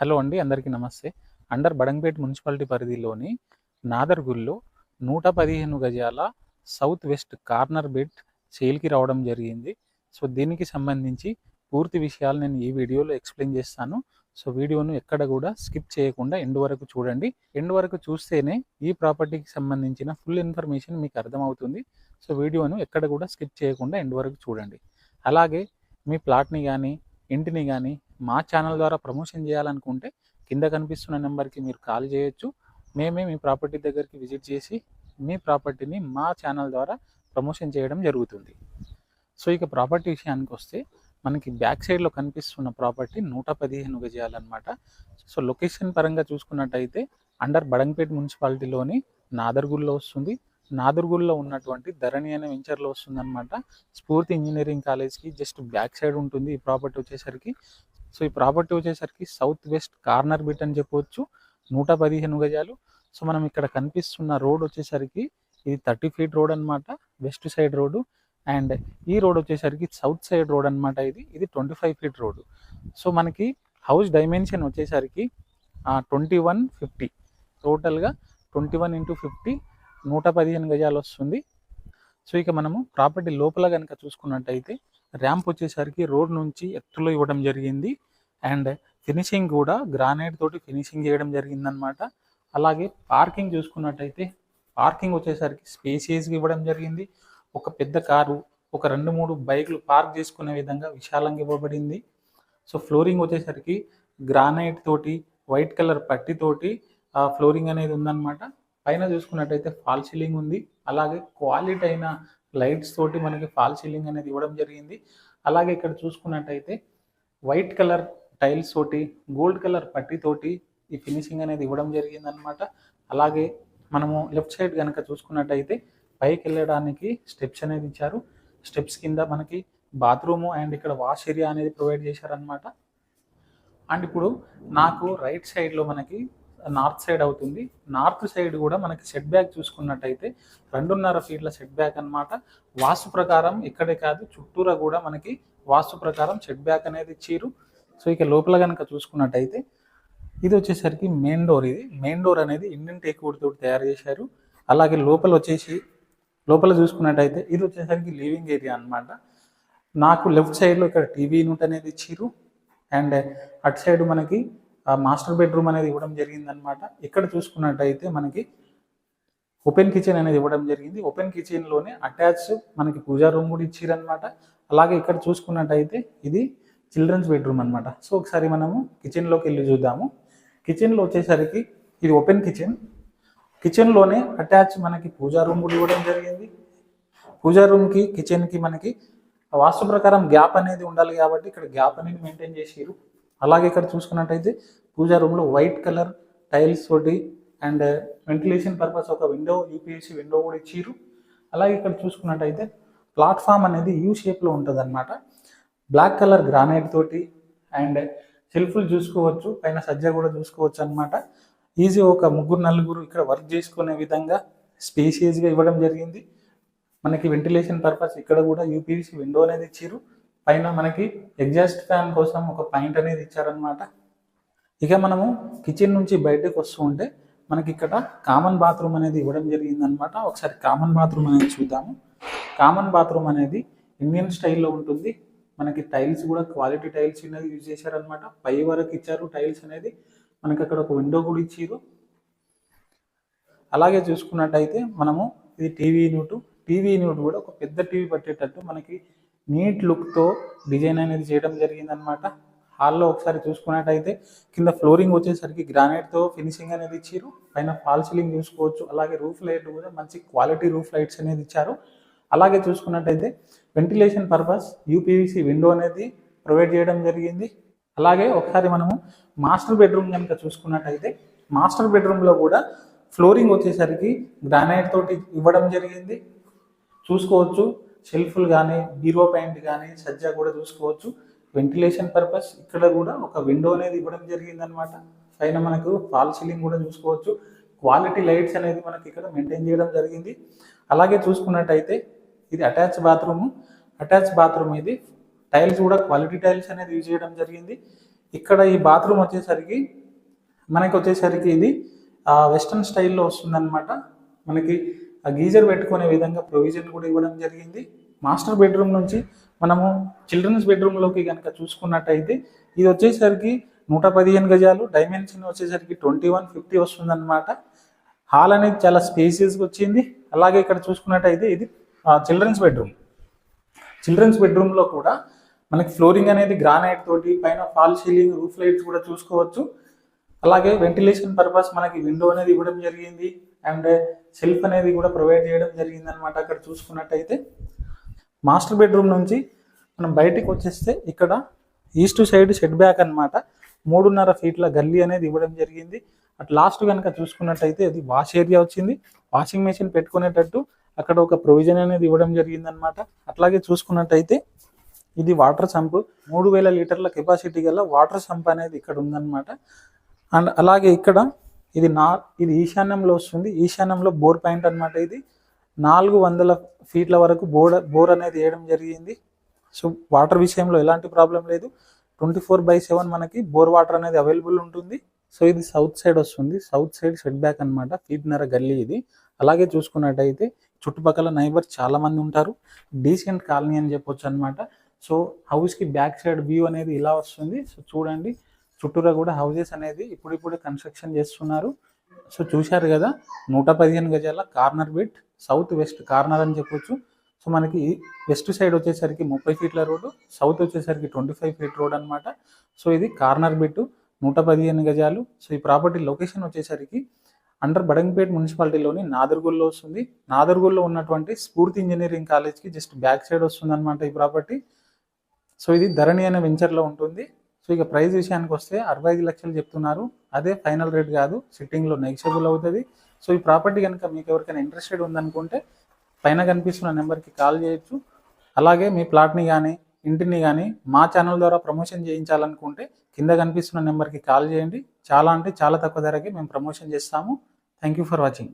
Hello అండి అందరికీ నమస్తే. అండర్ బడంగపేట్ మున్సిపాలిటీ పరిధిలోని నాదర్గుల్లో నూట పదిహేను గజాల సౌత్ వెస్ట్ కార్నర్ బెడ్ సేల్కి రావడం జరిగింది. సో దీనికి సంబంధించి పూర్తి విషయాలు నేను ఈ వీడియోలో ఎక్స్ప్లెయిన్ చేస్తాను. సో వీడియోను ఎక్కడ కూడా స్కిప్ చేయకుండా ఎండ్ వరకు చూడండి. ఎండ్ వరకు చూస్తేనే ఈ ప్రాపర్టీకి సంబంధించిన ఫుల్ ఇన్ఫర్మేషన్ మీకు అర్థమవుతుంది. సో వీడియోను ఎక్కడ కూడా స్కిప్ చేయకుండా ఎండ్ వరకు చూడండి. అలాగే మీ ప్లాట్ని కానీ ఇంటిని కానీ మా ఛానల్ ద్వారా ప్రమోషన్ చేయాలనుకుంటే కింద కనిపిస్తున్న నెంబర్కి మీరు కాల్ చేయొచ్చు. మేమే మీ ప్రాపర్టీ దగ్గరికి విజిట్ చేసి మీ ప్రాపర్టీని మా ఛానల్ ద్వారా ప్రమోషన్ చేయడం జరుగుతుంది. సో ఇక ప్రాపర్టీ విషయానికి వస్తే మనకి బ్యాక్ సైడ్లో కనిపిస్తున్న ప్రాపర్టీ నూట పదిహేను గజాలన్నమాట. సో లొకేషన్ పరంగా చూసుకున్నట్టయితే అండర్ బడంగపేట్ మున్సిపాలిటీలోని నాదర్గుల్లో వస్తుంది. నాదుర్గుల్లో ఉన్నటువంటి ధరణి అనే వెంచర్లో వస్తుందన్నమాట. స్ఫూర్తి ఇంజనీరింగ్ కాలేజ్కి జస్ట్ బ్యాక్ సైడ్ ఉంటుంది ఈ ప్రాపర్టీ వచ్చేసరికి. సో ఈ ప్రాపర్టీ వచ్చేసరికి సౌత్ వెస్ట్ కార్నర్ బిట్ అని చెప్పవచ్చు నూట పదిహేను గజాలు. సో మనం ఇక్కడ కనిపిస్తున్న రోడ్ వచ్చేసరికి ఇది థర్టీ ఫీట్ రోడ్ అన్నమాట. వెస్ట్ సైడ్ రోడ్డు అండ్ ఈ రోడ్ వచ్చేసరికి సౌత్ సైడ్ రోడ్ అన్నమాట ఇది. ఇది twenty five feet road so మనకి హౌస్ డైమెన్షన్ వచ్చేసరికి ట్వంటీ వన్ ఫిఫ్టీ టోటల్గా ట్వంటీ వన్ ఇంటూ ఫిఫ్టీ నూట పదిహేను గజాలు వస్తుంది. సో ఇక మనము ప్రాపర్టీ లోపల కనుక చూసుకున్నట్టయితే ర్యాంప్ వచ్చేసరికి రోడ్ నుంచి ఎత్తులో ఇవ్వడం జరిగింది. అండ్ ఫినిషింగ్ కూడా గ్రానైట్ తోటి ఫినిషింగ్ చేయడం జరిగిందనమాట. అలాగే పార్కింగ్ చూసుకున్నట్టయితే పార్కింగ్ వచ్చేసరికి స్పేసియస్గా ఇవ్వడం జరిగింది. ఒక పెద్ద కారు ఒక రెండు మూడు బైకులు పార్క్ చేసుకునే విధంగా విశాలంగా ఇవ్వబడింది. సో ఫ్లోరింగ్ వచ్చేసరికి గ్రానైట్ తోటి వైట్ కలర్ పట్టితోటి ఆ ఫ్లోరింగ్ అనేది ఉందన్నమాట పైన చూసుకున్నట్టయితే ఫాల్ సీలింగ్ ఉంది. అలాగే క్వాలిటీ అయిన లైట్స్ తోటి మనకి ఫాల్ సీలింగ్ అనేది ఇవ్వడం జరిగింది. అలాగే ఇక్కడ చూసుకున్నట్టయితే వైట్ కలర్ టైల్స్ తోటి గోల్డ్ కలర్ పట్టితోటి ఈ ఫినిషింగ్ అనేది ఇవ్వడం జరిగింది అనమాట అలాగే మనము లెఫ్ట్ సైడ్ కనుక చూసుకున్నట్టయితే పైకి వెళ్ళడానికి స్టెప్స్ అనేది ఇచ్చారు. స్టెప్స్ కింద మనకి బాత్రూము అండ్ ఇక్కడ వాష్ ఏరియా అనేది ప్రొవైడ్ చేశారనమాట అండ్ ఇప్పుడు నాకు రైట్ సైడ్లో మనకి నార్త్ సైడ్ అవుతుంది. నార్త్ సైడ్ కూడా మనకి సెట్ బ్యాక్ చూసుకున్నట్టయితే రెండున్నర ఫీట్ల సెట్ బ్యాక్ అనమాట వాస్తు ప్రకారం ఇక్కడే కాదు చుట్టూరా కూడా మనకి వాస్తు ప్రకారం సెట్ బ్యాక్ అనేది ఇచ్చారు. సో ఇక లోపల కనుక చూసుకున్నట్టయితే ఇది వచ్చేసరికి మెయిన్ డోర్ ఇది. మెయిన్ డోర్ అనేది ఇండియన్ టేక్ వుడ్ తోటి తయారు చేశారు. అలాగే లోపల వచ్చేసి లోపల చూసుకున్నట్టయితే ఇది వచ్చేసరికి లివింగ్ ఏరియా అన్నమాట. నాకు లెఫ్ట్ సైడ్లో ఇక్కడ టీవీ యూనిట్ అనేది ఇచ్చారు. అండ్ అటు సైడ్ మనకి మాస్టర్ బెడ్రూమ్ అనేది ఇవ్వడం జరిగిందనమాట ఇక్కడ చూసుకున్నట్టయితే మనకి ఓపెన్ కిచెన్ అనేది ఇవ్వడం జరిగింది. ఓపెన్ కిచెన్లోనే అటాచ్ మనకి పూజా రూమ్ కూడా ఇచ్చిరనమాట అలాగే ఇక్కడ చూసుకున్నట్టయితే ఇది చిల్డ్రన్స్ బెడ్రూమ్ అనమాట సో ఒకసారి మనము కిచెన్లోకి వెళ్ళి చూద్దాము. కిచెన్లో వచ్చేసరికి ఇది ఓపెన్ కిచెన్. కిచెన్లోనే అటాచ్ మనకి పూజా రూమ్ కూడా ఇవ్వడం జరిగింది. పూజా రూమ్కి కిచెన్కి మనకి వాస్తు ప్రకారం గ్యాప్ అనేది ఉండాలి కాబట్టి ఇక్కడ గ్యాప్ అనేది మెయింటైన్ చేసిరు అలాగే ఇక్కడ చూసుకున్నట్టయితే పూజా రూమ్లో వైట్ కలర్ టైల్స్ తోటి అండ్ వెంటిలేషన్ పర్పస్ ఒక విండో యూపీఎస్సీ విండో కూడా ఇచ్చిర్రు. అలాగే ఇక్కడ చూసుకున్నట్టయితే ప్లాట్ఫామ్ అనేది యూ షేప్లో ఉంటుంది అనమాట బ్లాక్ కలర్ గ్రానైట్ తోటి అండ్ సెల్ఫ్లు uh, చూసుకోవచ్చు పైన సజ్జ కూడా చూసుకోవచ్చు అనమాట ఈజీ ఒక ముగ్గురు నలుగురు ఇక్కడ వర్క్ చేసుకునే విధంగా స్పేసియస్గా ఇవ్వడం జరిగింది. మనకి వెంటిలేషన్ పర్పస్ ఇక్కడ కూడా యూపీఎస్సీ విండో అనేది ఇచ్చిర్రు. పైన మనకి ఎగ్జాస్ట్ ఫ్యాన్ కోసం ఒక పాయింట్ అనేది ఇచ్చారనమాట ఇక మనము కిచెన్ నుంచి బయటకు వస్తూ ఉంటే మనకి ఇక్కడ కామన్ బాత్రూమ్ అనేది ఇవ్వడం జరిగింది అనమాట ఒకసారి కామన్ బాత్రూమ్ అనేది చూద్దాము. కామన్ బాత్రూమ్ అనేది ఇండియన్ స్టైల్లో ఉంటుంది. మనకి టైల్స్ కూడా క్వాలిటీ టైల్స్ అనేది యూజ్ చేశారనమాట పై వరకు ఇచ్చారు టైల్స్ అనేది. మనకి అక్కడ ఒక విండో కూడా ఇచ్చారు. అలాగే చూసుకున్నట్టయితే మనము ఇది టీవీ యూనిట్. టీవీ యూనిట్ కూడా ఒక పెద్ద టీవీ పట్టేటట్టు మనకి నీట్ లుక్తో డిజైన్ అనేది చేయడం జరిగిందనమాట హాల్లో ఒకసారి చూసుకున్నట్టయితే కింద ఫ్లోరింగ్ వచ్చేసరికి గ్రానైట్తో ఫినిషింగ్ అనేది ఇచ్చారు. పైన ఫాల్ సీలింగ్ చూసుకోవచ్చు. అలాగే రూఫ్ లైట్ కూడా మంచి క్వాలిటీ రూఫ్ లైట్స్ అనేది ఇచ్చారు. అలాగే చూసుకున్నట్టయితే వెంటిలేషన్ పర్పస్ యూపీవీసీ విండో అనేది ప్రొవైడ్ చేయడం జరిగింది. అలాగే ఒకసారి మనము మాస్టర్ బెడ్రూమ్ కనుక చూసుకున్నట్టయితే మాస్టర్ బెడ్రూమ్లో కూడా ఫ్లోరింగ్ వచ్చేసరికి గ్రానైట్ తోటి ఇవ్వడం జరిగింది. చూసుకోవచ్చు. షెల్ఫ్లు కానీ బీరో పాయింట్ కానీ సజ్జా కూడా చూసుకోవచ్చు. వెంటిలేషన్ పర్పస్ ఇక్కడ కూడా ఒక విండో అనేది ఇవ్వడం జరిగింది అనమాట పైన మనకు ఫాల్ సీలింగ్ కూడా చూసుకోవచ్చు. క్వాలిటీ లైట్స్ అనేది మనకి ఇక్కడ మెయింటైన్ చేయడం జరిగింది. అలాగే చూసుకున్నట్టయితే ఇది అటాచ్ బాత్రూమ్ అటాచ్ బాత్రూమ్ ఇది టైల్స్ కూడా క్వాలిటీ టైల్స్ అనేది యూజ్ చేయడం జరిగింది. ఇక్కడ ఈ బాత్రూమ్ వచ్చేసరికి మనకి వచ్చేసరికి ఇది వెస్ట్రన్ స్టైల్లో వస్తుందన్నమాట. మనకి ఆ గీజర్ పెట్టుకునే విధంగా ప్రొవిజన్ కూడా ఇవ్వడం జరిగింది. మాస్టర్ బెడ్రూమ్ నుంచి మనము చిల్డ్రన్స్ బెడ్రూమ్లోకి కనుక చూసుకున్నట్టయితే ఇది వచ్చేసరికి నూట పదిహేను గజాలు డైమెన్షన్ వచ్చేసరికి ట్వంటీ వన్ ఫిఫ్టీ వస్తుందన్నమాట. హాల్ అనేది చాలా స్పేసియస్గా వచ్చింది. అలాగే ఇక్కడ చూసుకున్నట్టయితే ఇది చిల్డ్రన్స్ బెడ్రూమ్ చిల్డ్రన్స్ బెడ్రూమ్లో కూడా మనకి ఫ్లోరింగ్ అనేది గ్రానైట్ తోటి పైన ఫాల్ సీలింగ్ రూఫ్ లైట్స్ కూడా చూసుకోవచ్చు. అలాగే వెంటిలేషన్ పర్పస్ మనకి విండో అనేది ఇవ్వడం జరిగింది. అండ్ సెల్ఫ్ అనేది కూడా ప్రొవైడ్ చేయడం జరిగింది అనమాట అక్కడ చూసుకున్నట్టయితే మాస్టర్ బెడ్రూమ్ నుంచి మనం బయటికి వచ్చేస్తే ఇక్కడ ఈస్ట్ సైడ్ షెడ్ బ్యాక్ అనమాట మూడున్నర ఫీట్ల గల్లీ అనేది ఇవ్వడం జరిగింది. అట్ లాస్ట్ కనుక చూసుకున్నట్టయితే అది వాష్ ఏరియా వచ్చింది. వాషింగ్ మెషిన్ పెట్టుకునేటట్టు అక్కడ ఒక ప్రొవిజన్ అనేది ఇవ్వడం జరిగింది అనమాట అట్లాగే చూసుకున్నట్టయితే ఇది వాటర్ సంప్. మూడు వేల లీటర్ల కెపాసిటీ గల వాటర్ సంప్ అనేది ఇక్కడ ఉందన్నమాట. అండ్ అలాగే ఇక్కడ ఇది నా ఇది ఈశాన్యంలో వస్తుంది. ఈశాన్యంలో బోర్ పాయింట్ అన్నమాట ఇది. నాలుగు వందల ఫీట్ల వరకు బోర్ బోర్ అనేది వేయడం జరిగింది. సో వాటర్ విషయంలో ఎలాంటి ప్రాబ్లం లేదు. ట్వంటీ ఫోర్ బై సెవెన్ మనకి బోర్ వాటర్ అనేది అవైలబుల్ ఉంటుంది. సో ఇది సౌత్ సైడ్ వస్తుంది. సౌత్ సైడ్ సెట్ బ్యాక్ అనమాట ఫీట్నర గల్లీ ఇది. అలాగే చూసుకున్నట్టయితే చుట్టుపక్కల నైబర్ చాలా మంది ఉంటారు. డీసెంట్ కాలనీ అని చెప్పొచ్చు అనమాట సో హౌస్కి బ్యాక్ సైడ్ వ్యూ అనేది ఇలా వస్తుంది. సో చూడండి. చుట్టూరా కూడా హౌజెస్ అనేది ఇప్పుడిప్పుడే కన్స్ట్రక్షన్ చేస్తున్నారు. సో చూశారు కదా నూట పదిహేను గజాల corner bit south west corner అని చెప్పొచ్చు. సో మనకి వెస్ట్ సైడ్ వచ్చేసరికి ముప్పై ఫీట్ల రోడ్డు సౌత్ వచ్చేసరికి ట్వంటీ ఫైవ్ ఫీట్ రోడ్ అనమాట సో ఇది కార్నర్ బిట్టు నూట పదిహేను గజాలు. సో ఈ ప్రాపర్టీ లొకేషన్ వచ్చేసరికి అండర్ బడంగపేట్ మున్సిపాలిటీలోని నాదర్గుల్లో వస్తుంది. నాదర్గుల్లో ఉన్నటువంటి స్ఫూర్తి ఇంజనీరింగ్ కాలేజ్కి జస్ట్ బ్యాక్ సైడ్ వస్తుంది అనమాట ఈ ప్రాపర్టీ సో ఇది ధరణి అనే వెంచర్లో ఉంటుంది. సో ఇక ప్రైస్ విషయానికి వస్తే అరవై ఐదు లక్షలు చెప్తున్నారు. అదే ఫైనల్ రేట్ కాదు సిట్టింగ్లో నెగిషియబుల్ అవుతుంది. సో ఈ ప్రాపర్టీ కనుక మీకు ఎవరికైనా ఇంట్రెస్టెడ్ ఉందనుకుంటే పైన కనిపిస్తున్న నెంబర్కి కాల్ చేయొచ్చు. అలాగే మీ ప్లాట్ని కానీ ఇంటిని కానీ మా ఛానల్ ద్వారా ప్రమోషన్ చేయించాలనుకుంటే కింద కనిపిస్తున్న నెంబర్కి కాల్ చేయండి. చాలా అంటే చాలా తక్కువ ధరకి మేము ప్రమోషన్ చేస్తాము. Thank you for watching